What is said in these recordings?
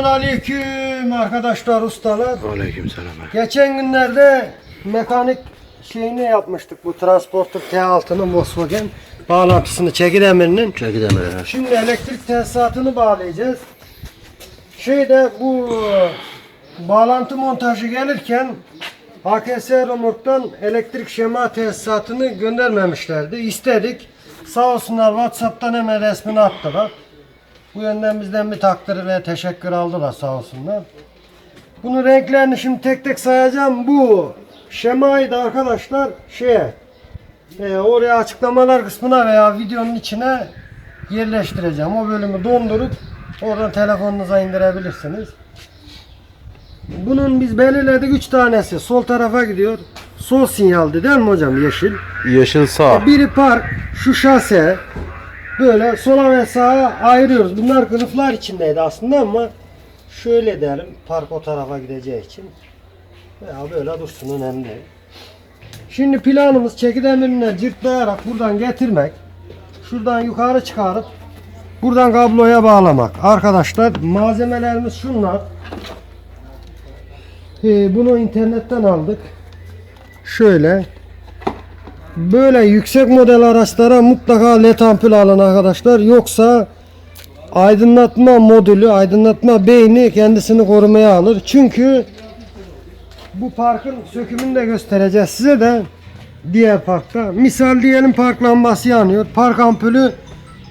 Selamun aleyküm arkadaşlar ustalar. Aleykümselam. Geçen günlerde mekanik şeyini yapmıştık bu transporter T6'nın Volkswagen bağlantısını çeki demirinin. Çeki demiri. Şimdi elektrik tesisatını bağlayacağız. Şeyde bu bağlantı montajı gelirken AKS Romork'tan elektrik şema tesisatını göndermemişlerdi. İstedik. Sağ olsunlar WhatsApp'tan hemen resmini attılar. Bu yönden bizden bir takdir ve teşekkür aldılar sağ olsunlar. Bunun renklerini şimdi tek tek sayacağım. Bu şemayı da arkadaşlar şeye e, oraya açıklamalar kısmına veya videonun içine yerleştireceğim. O bölümü dondurup oradan telefonunuza indirebilirsiniz. Bunun biz belirledik 3 tanesi sol tarafa gidiyor. Sol sinyaldi değil mi hocam yeşil? Yeşil sağ. Biri park, şu şase. Böyle sola ve sağa ayırıyoruz. Bunlar kılıflar içindeydi aslında ama şöyle diyelim park o tarafa gideceği için. Veya böyle dursun önemli değil. Şimdi planımız çeki demirine cırtlayarak buradan getirmek. Şuradan yukarı çıkarıp buradan kabloya bağlamak. Arkadaşlar malzemelerimiz şunlar. Ee, bunu internetten aldık. Şöyle Böyle yüksek model araçlara mutlaka led ampul alın arkadaşlar. Yoksa aydınlatma modülü, aydınlatma beyni kendisini korumaya alır. Çünkü bu parkın sökümünü de göstereceğiz size de diğer parkta. Misal diyelim park lambası yanıyor. Park ampulü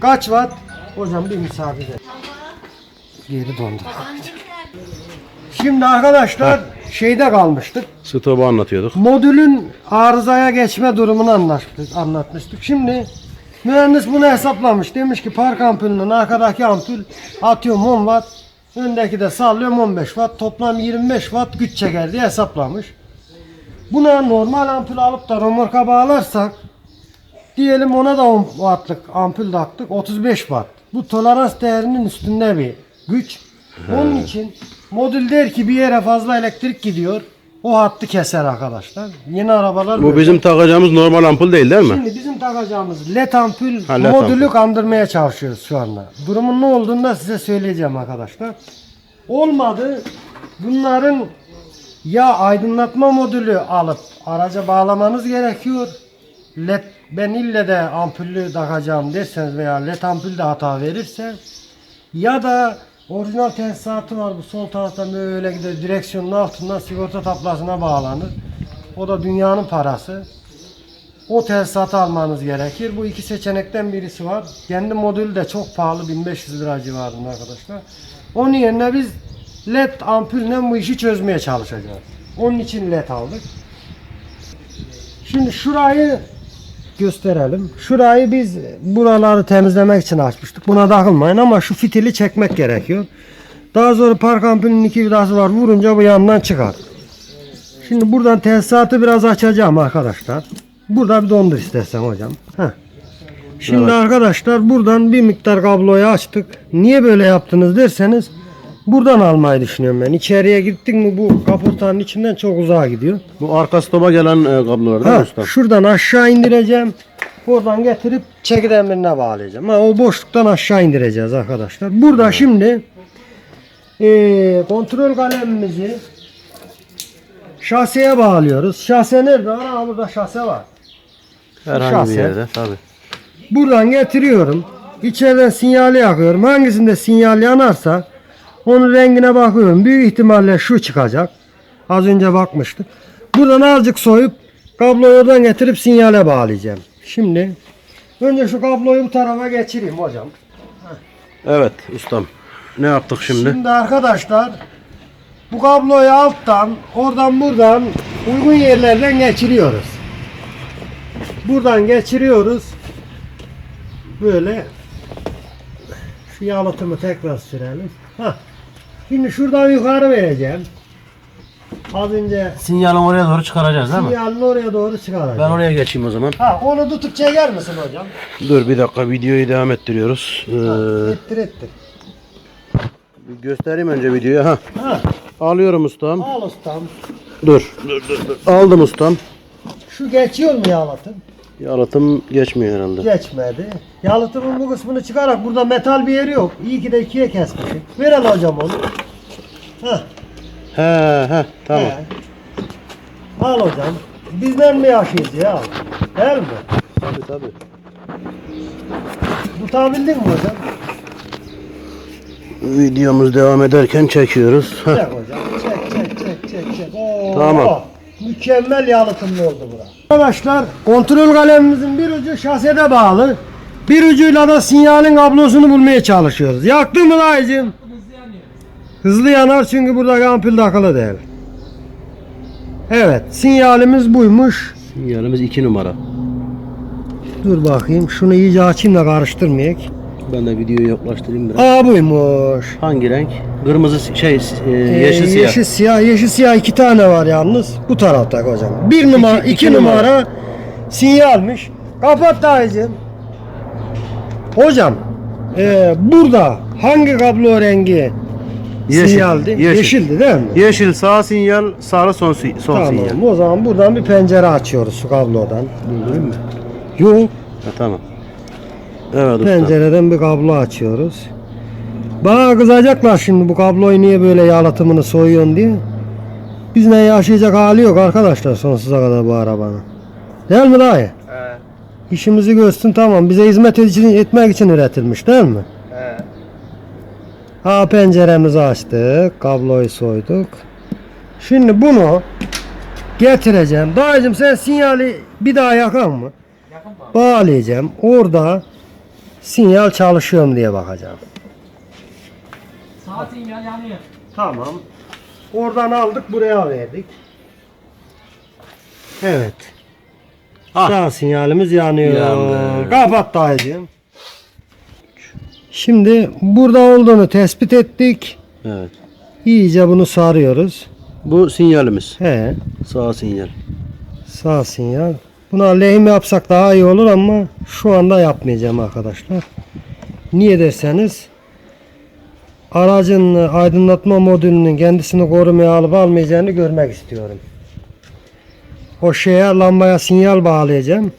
kaç watt? Hocam bir müsaade. Geri dondu. Şimdi arkadaşlar şeyde kalmıştık. Stopu anlatıyorduk. Modülün arızaya geçme durumunu anlatmıştık. anlatmıştık. Şimdi mühendis bunu hesaplamış. Demiş ki park ampulünün arkadaki ampul atıyorum 10 watt. Öndeki de sallıyorum 15 watt. Toplam 25 watt güç çeker diye hesaplamış. Buna normal ampul alıp da romorka bağlarsak diyelim ona da 10 wattlık ampul taktık 35 watt. Bu tolerans değerinin üstünde bir güç. Onun için modül der ki bir yere fazla elektrik gidiyor. O hattı keser arkadaşlar. Yeni arabalar Bu böyle. bizim takacağımız normal ampul değil değil mi? Şimdi bizim takacağımız led ampul Ha, led modülü ampul. kandırmaya çalışıyoruz şu anda. Durumun ne olduğunu da size söyleyeceğim arkadaşlar. Olmadı. Bunların ya aydınlatma modülü alıp araca bağlamanız gerekiyor. LED ben ille de ampullü takacağım derseniz veya led ampul de hata verirse ya da orijinal tesisatı var bu sol taraftan böyle gider direksiyonun altından sigorta tablasına bağlanır. O da dünyanın parası. O tesisatı almanız gerekir. Bu iki seçenekten birisi var. Kendi modülü de çok pahalı 1500 lira civarında arkadaşlar. Onun yerine biz led ampulle bu işi çözmeye çalışacağız. Onun için led aldık. Şimdi şurayı gösterelim. Şurayı biz buraları temizlemek için açmıştık. Buna takılmayın ama şu fitili çekmek gerekiyor. Daha sonra park ampulünün iki vidası var. Vurunca bu yandan çıkar. Şimdi buradan tesisatı biraz açacağım arkadaşlar. Burada bir dondur istersen hocam. Heh. Şimdi Evet. arkadaşlar buradan bir miktar kabloyu açtık. Niye böyle yaptınız derseniz buradan almayı düşünüyorum ben. İçeriye gittik mi bu kaportanın içinden çok uzağa gidiyor. Bu arka stopa gelen e, kablolar değil mi Ha, usta? şuradan aşağı indireceğim. Buradan getirip çeki demirine bağlayacağım. Ha, o boşluktan aşağı indireceğiz arkadaşlar. Burada şimdi eee, kontrol kalemimizi şaseye bağlıyoruz. Şase nerede? Aa, burada şase var. Herhangi şahsen. bir yerde tabi. Buradan getiriyorum. İçeriden sinyali yakıyorum. Hangisinde sinyal yanarsa onun rengine bakıyorum. Büyük ihtimalle şu çıkacak. Az önce bakmıştık. Buradan azıcık soyup kabloyu oradan getirip sinyale bağlayacağım. Şimdi önce şu kabloyu bu tarafa geçireyim hocam. Evet ustam. Ne yaptık şimdi? Şimdi arkadaşlar bu kabloyu alttan oradan buradan uygun yerlerden geçiriyoruz. Buradan geçiriyoruz. Böyle şu yalıtımı tekrar sürelim. Hah. Şimdi şuradan yukarı vereceğim. Az önce Sinyalin oraya doğru çıkaracağız değil mi? sinyalini oraya doğru çıkaracağım. Ben oraya geçeyim o zaman. Ha onu tutup çeker misin hocam? Dur bir dakika videoyu devam ettiriyoruz. Ha, Ee, ettir ettir. bir göstereyim önce videoyu. Ha. Ha, Alıyorum ustam. al ustam. Dur. Dur dur dur. Aldım ustam. Şu geçiyor mu yalıtım? Yalıtım geçmiyor herhalde. Geçmedi. Yalıtımın bu kısmını çıkarak burada metal bir yeri yok. İyi ki de ikiye kesmişim. Ver hele hocam onu. He he tamam. He. Al hocam. Bizden mi yaşayız ya? Değil mi? Tabii tabii. Tutabildin mi hocam? Videomuz devam ederken çekiyoruz. Heh. Çek hocam. Çek çek çek çek çek. Oo, Tamam. Mükemmel yalıtımlı oldu bura. Arkadaşlar kontrol kalemimizin bir ucu şasede bağlı. Bir ucuyla da sinyalin kablosunu bulmaya çalışıyoruz. Yaktın mı dayıcım? Hızlı yanar çünkü burada ampul takılı değil. Evet sinyalimiz buymuş. Sinyalimiz 2 numara. Dur bakayım şunu iyice açayım da karıştırmayayım. Ben de videoyu yaklaştırayım biraz. Aa buymuş. Hangi renk? Kırmızı şey e, Ee, yeşil siyah. Yeşil siyah. Yeşil siyah iki tane var yalnız. Bu tarafta hocam. Bir numara, iki, iki numara. numara. sinyalmiş. Kapat dayıcım. Hocam ee, burada hangi kablo rengi Yeşil, sinyaldi? yeşil. Yeşildi değil mi? Yeşil sağ sinyal, sarı son, son tamam. sinyal. O zaman buradan bir pencere açıyoruz şu kablodan. Durdurayım mı? Yok. Ha, tamam. Evet usta. Pencereden bir kablo açıyoruz. Bana kızacaklar şimdi bu kabloyu niye böyle yalıtımını soyuyorsun diye. Biz ne yaşayacak hali yok arkadaşlar sonsuza kadar bu arabanın. Değil mi dayı? He. İşimizi görsün tamam. Bize hizmet için, etmek için üretilmiş değil mi? He. Ha penceremizi açtık. Kabloyu soyduk. Şimdi bunu getireceğim. Dayıcım sen sinyali bir daha yakan mı? Yakın mı? Bağlayacağım. Orada sinyal çalışıyor mu diye bakacağım. Sağ sinyal yanıyor. Tamam. Oradan aldık buraya verdik. Evet. Ah. Sağ sinyalimiz yanıyor. Yandı. Kapat dayıcığım. Şimdi burada olduğunu tespit ettik. Evet. İyice bunu sarıyoruz. Bu sinyalimiz. He, Sağ sinyal. sağ sinyal. Buna lehim yapsak daha iyi olur ama şu anda yapmayacağım arkadaşlar. Niye derseniz aracın aydınlatma modülünün kendisini korumaya alıp almayacağını görmek istiyorum. O şeye lambaya sinyal bağlayacağım.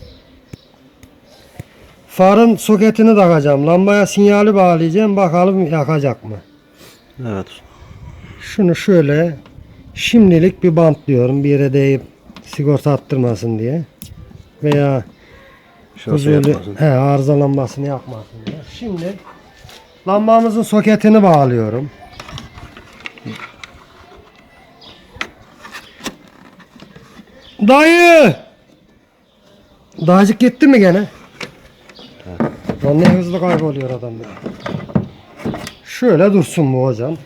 Farın soketini takacağım. Lambaya sinyali bağlayacağım. Bakalım yakacak mı? Evet. Şunu şöyle şimdilik bir bantlıyorum. Bir yere değip sigorta attırmasın diye. Veya yapmasın. he, arızalanmasını yapmasın diye. Şimdi lambamızın soketini bağlıyorum. Dayı! Dayıcık gitti mi gene? Lan ne hızlı kayboluyor adam ya. Şöyle dursun bu hocam.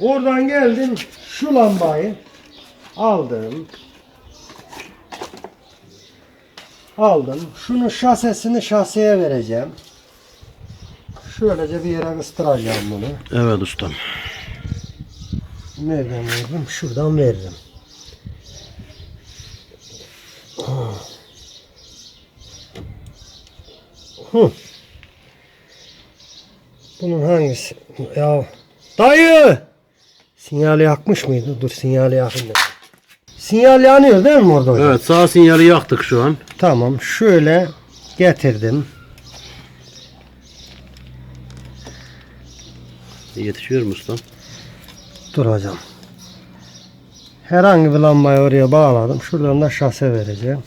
Oradan geldim şu lambayı aldım. Aldım. Şunun şasesini şaseye vereceğim. Şöylece bir yere kıstıracağım bunu. Evet ustam. Nereden veririm? Şuradan veririm. Hı. Bunun hangisi? Ya dayı! Sinyali yakmış mıydı? Dur sinyali yakın. Sinyal yanıyor değil mi orada hocam? Evet sağ sinyali yaktık şu an. Tamam şöyle getirdim. Yetişiyor mu ustam? Dur hocam. Herhangi bir lambayı oraya bağladım. Şuradan da şase vereceğim.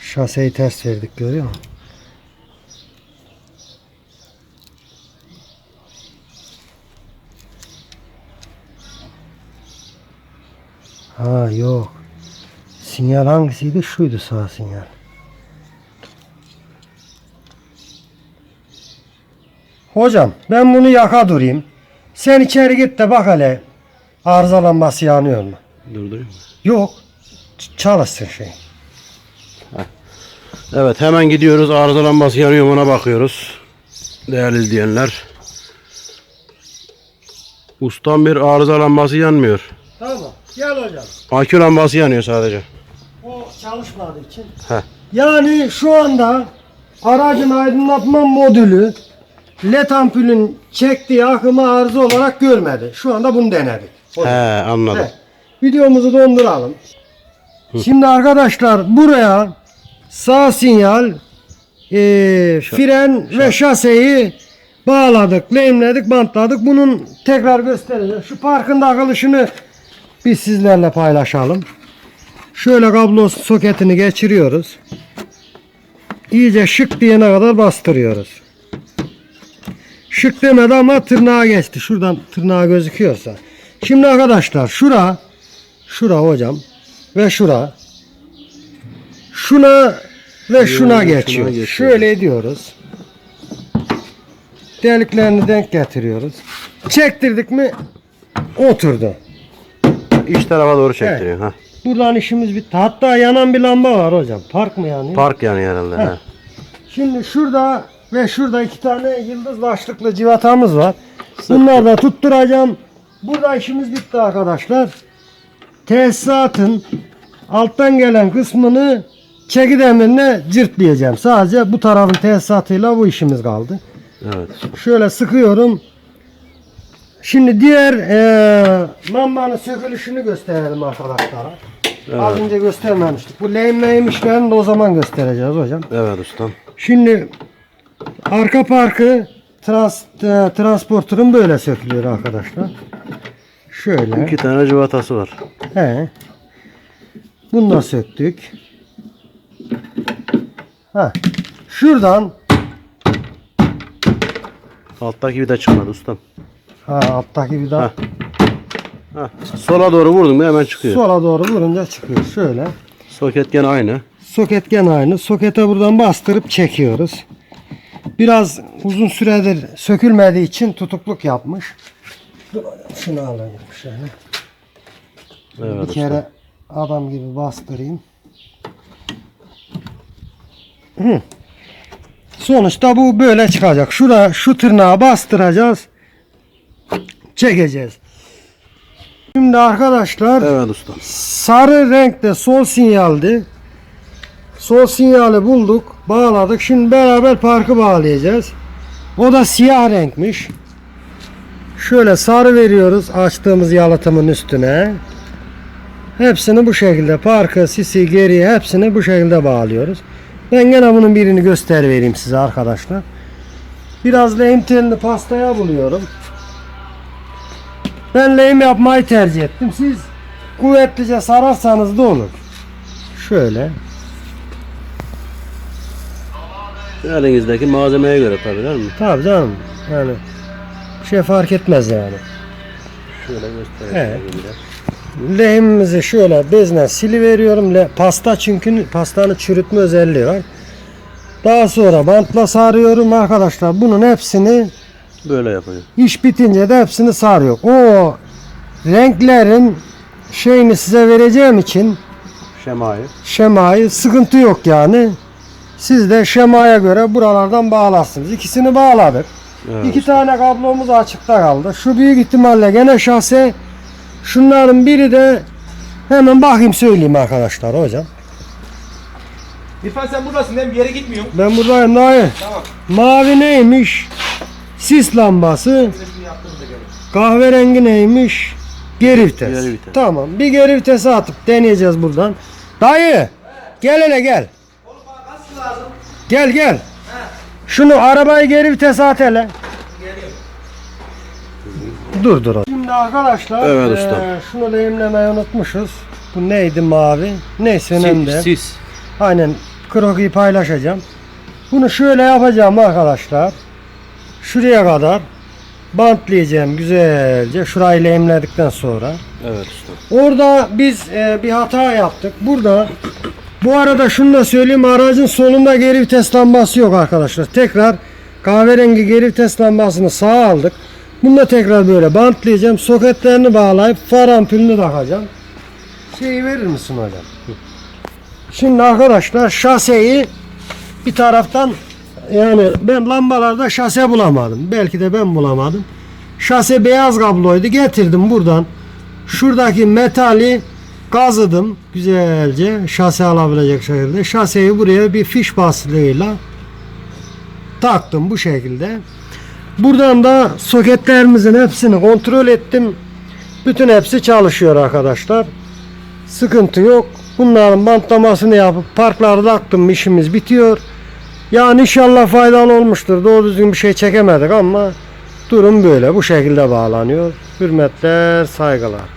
Şaseyi ters verdik görüyor musun? Ha yok. Sinyal hangisiydi? Şuydu sağ sinyal. Hocam ben bunu yaka durayım. Sen içeri git de bak hele. Arıza lambası yanıyor mu? Durdurayım mı? Yok. Ç- Çalışsın şey. Evet hemen gidiyoruz. Arıza lambası yanıyor mu ona bakıyoruz. Değerli izleyenler. Ustam bir arıza lambası yanmıyor. Tamam. Gel hocam. Akü lambası yanıyor sadece. O çalışmadığı için. Heh. Yani şu anda aracın aydınlatma modülü led ampulün çektiği akımı arıza olarak görmedi. Şu anda bunu denedik. He anladım. Evet. Videomuzu donduralım. Şimdi arkadaşlar buraya sağ sinyal, e, fren ve şaseyi Bağladık, lehimledik, bantladık. Bunun tekrar göstereceğim. Şu parkın takılışını biz sizlerle paylaşalım. Şöyle kablo soketini geçiriyoruz. İyice şık diyene kadar bastırıyoruz. Şık demedi ama tırnağa geçti. Şuradan tırnağa gözüküyorsa. Şimdi arkadaşlar şura şura hocam ve şura şuna ve şuna geçiyor. Şöyle ediyoruz. Deliklerini denk getiriyoruz. Çektirdik mi oturdu. İç tarafa doğru çektiriyor. Ha. Buradan işimiz bitti. Hatta yanan bir lamba var hocam. Park mı yanıyor? Park yani herhalde. Heh. Ha. Şimdi şurada ve şurada iki tane yıldız başlıklı civatamız var. Bunları da tutturacağım. Burada işimiz bitti arkadaşlar. Tesisatın alttan gelen kısmını çeki demirine cırtlayacağım. Sadece bu tarafın tesisatıyla bu işimiz kaldı. Evet. Şöyle sıkıyorum. Şimdi diğer eee lambanın sökülüşünü gösterelim arkadaşlara. Az Evet. önce göstermemiştik. Bu lehimleyim işlerini de o zaman göstereceğiz hocam. Evet ustam. Şimdi arka parkı trans, e, transporterın böyle sökülüyor arkadaşlar. Şöyle. İki tane cıvatası var. He. Bunu da söktük. Ha. Şuradan Alttaki bir de çıkmadı ustam. Ha, alttaki daha Ha. Ha. Sola doğru vurdum mu hemen çıkıyor. sola doğru vurunca çıkıyor. Şöyle. Soket gene aynı. Soket gene aynı. Sokete buradan bastırıp çekiyoruz. Biraz uzun süredir sökülmediği için tutukluk yapmış. Dur şunu alayım şöyle. Evet bir kere adam gibi bastırayım. Hı. Sonuçta bu böyle çıkacak. Şura şu tırnağı bastıracağız. Çekeceğiz. Şimdi arkadaşlar Evet ustam. sarı renkte sol sinyaldi. Sol sinyali bulduk, bağladık. Şimdi beraber parkı bağlayacağız. O da siyah renkmiş. Şöyle sarı veriyoruz açtığımız yalıtımın üstüne. Hepsini bu şekilde parkı, sisi, geri hepsini bu şekilde bağlıyoruz. Ben gene bunun birini göster vereyim size arkadaşlar. Biraz lehim telini pastaya buluyorum. Ben lehim yapmayı tercih ettim. Siz kuvvetlice sararsanız da olur. Şöyle. Elinizdeki malzemeye göre tabii değil mi? Tabii canım. Yani bir şey fark etmez yani. Şöyle göstereyim. Evet. Lehimimizi şöyle bezle siliveriyorum. Le, pasta çünkü pastanın çürütme özelliği var. Daha sonra bantla sarıyorum arkadaşlar. Bunun hepsini Böyle yapıyor. iş bitince de hepsini sarıyor. O renklerin şeyini size vereceğim için Şemayı. şemayı sıkıntı yok yani. Siz de şemaya göre buralardan bağlarsınız. İkisini bağladık. Evet. İki tane kablomuz açıkta kaldı. Şu büyük ihtimalle gene şase. Şunların biri de hemen bakayım söyleyeyim arkadaşlar hocam. İrfan sen buradasın değil mi? Bir yere gitmiyorsun. Ben buradayım dayı. Tamam. Mavi neymiş? Sis lambası. Kahverengi neymiş? Geri vites. Geri vites. Tamam. Bir geri vitesi atıp deneyeceğiz buradan. Dayı. Gel hele gel. Oğlum bana nasıl lazım? Gel gel. Şunu arabayı geri vitese at hele. Dur dur. Şimdi arkadaşlar Evet usta. şunu lehimlemeyi unutmuşuz. Bu neydi mavi? Neyse önemli. değil. Sis. Aynen krokiyi paylaşacağım. Bunu şöyle yapacağım arkadaşlar. Şuraya kadar bantlayacağım güzelce. Şurayı lehimledikten sonra. Evet usta. Orada biz e, bir hata yaptık. Burada bu arada şunu da söyleyeyim aracın solunda geri vites lambası yok arkadaşlar. Tekrar kahverengi geri vites lambasını sağa aldık. Bunu da tekrar böyle bantlayacağım. Soketlerini bağlayıp far ampulünü takacağım. Şeyi verir misin hocam? Şimdi arkadaşlar şaseyi bir taraftan yani ben lambalarda şase bulamadım. Belki de ben bulamadım. Şase beyaz kabloydu. Getirdim buradan. Şuradaki metali kazıdım güzelce şase alabilecek şekilde. Şaseyi buraya bir fiş bastığıyla taktım bu şekilde. Buradan da soketlerimizin hepsini kontrol ettim. Bütün hepsi çalışıyor arkadaşlar. Sıkıntı yok. Bunların bantlamasını yapıp parklarda taktım işimiz bitiyor. Yani inşallah faydalı olmuştur. Doğru düzgün bir şey çekemedik ama durum böyle. Bu şekilde bağlanıyor. Hürmetler, saygılar.